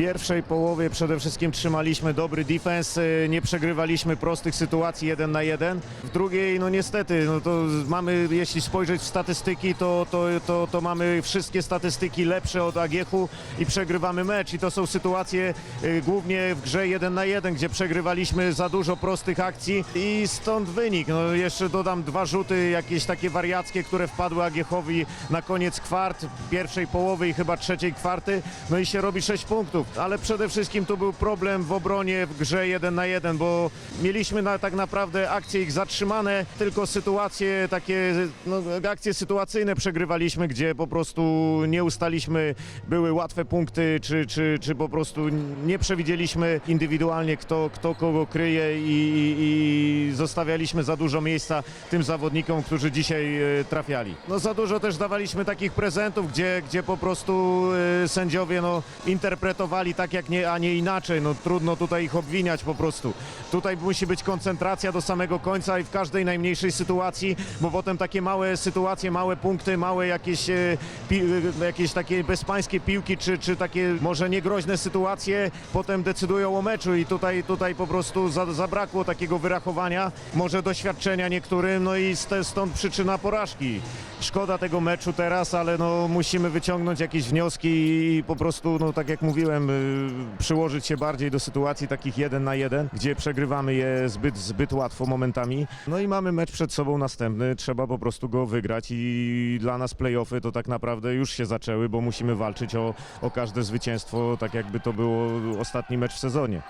pierwszej połowie przede wszystkim trzymaliśmy dobry defense, y, nie przegrywaliśmy prostych sytuacji jeden na jeden. W drugiej, no niestety, no to mamy, jeśli spojrzeć w statystyki, to, to, to, to mamy wszystkie statystyki lepsze od Agiechu i przegrywamy mecz. I to są sytuacje y, głównie w grze jeden na jeden, gdzie przegrywaliśmy za dużo prostych akcji i stąd wynik. No jeszcze dodam dwa rzuty, jakieś takie wariackie, które wpadły Agiechowi na koniec kwart, pierwszej połowy i chyba trzeciej kwarty. No i się robi 6 punktów. Ale przede wszystkim to był problem w obronie w grze 1 na 1, bo mieliśmy na, tak naprawdę akcje ich zatrzymane, tylko sytuacje takie, no, akcje sytuacyjne przegrywaliśmy, gdzie po prostu nie ustaliśmy, były łatwe punkty, czy, czy, czy po prostu nie przewidzieliśmy indywidualnie, kto, kto kogo kryje i, i, i zostawialiśmy za dużo miejsca tym zawodnikom, którzy dzisiaj e, trafiali. No za dużo też dawaliśmy takich prezentów, gdzie, gdzie po prostu e, sędziowie no, interpretowali tak, jak nie, a nie inaczej. No trudno tutaj ich obwiniać po prostu. Tutaj musi być koncentracja do samego końca i w każdej najmniejszej sytuacji, bo potem takie małe sytuacje, małe punkty, małe jakieś, e, pi, e, jakieś takie bezpańskie piłki, czy, czy takie może niegroźne sytuacje potem decydują o meczu i tutaj, tutaj po prostu za, zabrakło takiego wyrachowania, może doświadczenia niektórym, no i st- stąd przyczyna porażki. Szkoda tego meczu teraz, ale no musimy wyciągnąć jakieś wnioski i po prostu, no tak jak mówiłem, y, przyłożyć się bardziej do sytuacji takich jeden na jeden, gdzie przegrywamy je zbyt, zbyt łatwo momentami. No i mamy mecz przed sobą następny, trzeba po prostu go wygrać i dla nas playoffy to tak naprawdę już się zaczęły, bo musimy walczyć o, o każde zwycięstwo, tak jakby to było ostatni mecz w sezonie.